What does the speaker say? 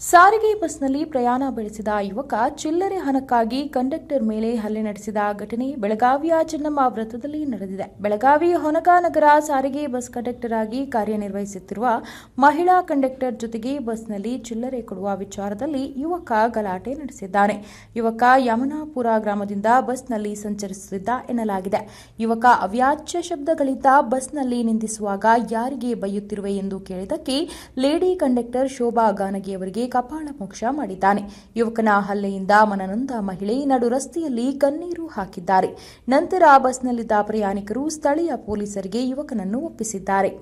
ಸಾರಿಗೆ ಬಸ್ನಲ್ಲಿ ಪ್ರಯಾಣ ಬೆಳೆಸಿದ ಯುವಕ ಚಿಲ್ಲರೆ ಹಣಕ್ಕಾಗಿ ಕಂಡಕ್ಟರ್ ಮೇಲೆ ಹಲ್ಲೆ ನಡೆಸಿದ ಘಟನೆ ಬೆಳಗಾವಿಯ ಚೆನ್ನಮ್ಮ ವೃತ್ತದಲ್ಲಿ ನಡೆದಿದೆ. ಬೆಳಗಾವಿ ಹೊನಕಾನಗರ ಸಾರಿಗೆ ಬಸ್ ಕಂಡಕ್ಟರ್ ಆಗಿ ಕಾರ್ಯನಿರ್ವಹಿಸುತ್ತಿರುವ ಮಹಿಳಾ ಕಂಡಕ್ಟರ್ ಜೊತೆಗೆ ಬಸ್ನಲ್ಲಿ ಚಿಲ್ಲರೆ ಕೊಡುವ ವಿಚಾರದಲ್ಲಿ ಯುವಕ ಗಲಾಟೆ ನಡೆಸಿದ್ದಾನೆ. ಯುವಕ ಯಮನಾಪುರ ಗ್ರಾಮದಿಂದ ಬಸ್ನಲ್ಲಿ ಸಂಚರಿಸುತ್ತಿದ್ದ ಎನ್ನಲಾಗಿದೆ. ಯುವಕ ಅವ್ಯಾಚ್ಯ ಶಬ್ದಗಳಿಂದ ಬಸ್ನಲ್ಲಿ ನಿಂದಿಸುವಾಗ ಯಾರಿಗೆ ಬೈಯುತ್ತಿರುವೆ ಎಂದು ಕೇಳಿದಕ್ಕೆ ಲೇಡಿ ಕಂಡಕ್ಟರ್ ಶೋಭಾ ಗಾನಗಿ ಅವರಿಗೆ ಕಪಾಳ ಮೋಕ್ಷ ಮಾಡಿದ್ದಾನೆ. ಯುವಕನ ಹಲ್ಲೆಯಿಂದ ಮನನೊಂದ ಮಹಿಳೆ ನಡು ರಸ್ತೆಯಲ್ಲಿ ಕಣ್ಣೀರು ಹಾಕಿದ್ದಾರೆ. ನಂತರ ಬಸ್ನಲ್ಲಿದ್ದ ಪ್ರಯಾಣಿಕರು ಸ್ಥಳೀಯ ಪೊಲೀಸರಿಗೆ ಯುವಕನನ್ನು ಒಪ್ಪಿಸಿದ್ದಾರೆ.